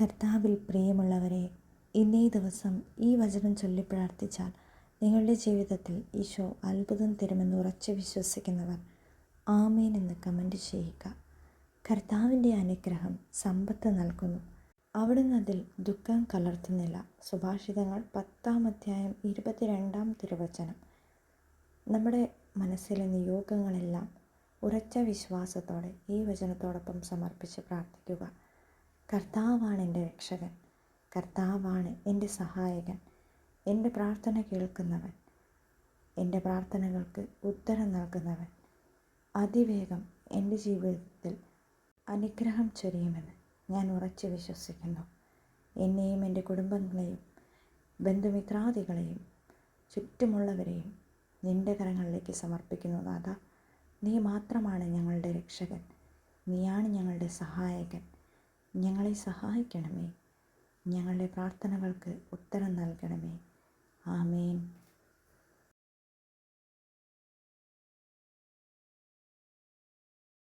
കർത്താവിൽ പ്രിയമുള്ളവരെ ഇന്നേ ദിവസം ഈ വചനം ചൊല്ലി പ്രാർത്ഥിച്ചാൽ നിങ്ങളുടെ ജീവിതത്തിൽ ഈശോ അത്ഭുതം തരുമെന്ന് ഉറച്ചു വിശ്വസിക്കുന്നവർ ആമേൻ എന്ന് കമന്റ് ചെയ്യുക. കർത്താവിന്റെ അനുഗ്രഹം സമ്പത്ത് നൽകുന്നു. അവിടുന്ന് അതിൽ ദുഃഖം കലർത്തുന്നില്ല. സുഭാഷിതങ്ങൾ പത്താം അധ്യായം ഇരുപത്തിരണ്ടാം തിരുവചനം. നമ്മുടെ മനസ്സിലെ നിയോഗങ്ങളെല്ലാം ഉറച്ച വിശ്വാസത്തോടെ ഈ വചനത്തോടൊപ്പം സമർപ്പിച്ച് പ്രാർത്ഥിക്കുക. കർത്താവാണ് എന്റെ രക്ഷകൻ. കർത്താവാണ് എന്റെ സഹായകൻ. എന്റെ പ്രാർത്ഥന കേൾക്കുന്നവൻ. എന്റെ പ്രാർത്ഥനകൾക്ക് ഉത്തരം നൽകുന്നവൻ. അതിവേഗം എന്റെ ജീവിതത്തിൽ അനുഗ്രഹം ചൊരിയുമെന്ന് ഞാൻ ഉറച്ചു വിശ്വസിക്കുന്നു. എന്നെയും എന്റെ കുടുംബങ്ങളെയും ബന്ധുമിത്രാദികളെയും ചുറ്റുമുള്ളവരെയും നിന്റെ കരങ്ങളിലേക്ക് സമർപ്പിക്കുന്നു നാഥ. നീ മാത്രമാണ് ഞങ്ങളുടെ രക്ഷകൻ. നീയാണ് ഞങ്ങളുടെ സഹായകൻ. ഞങ്ങളെ സഹായിക്കണമേ. ഞങ്ങളുടെ പ്രാർത്ഥനകൾക്ക് ഉത്തരം നൽകണമേ. ആമേൻ.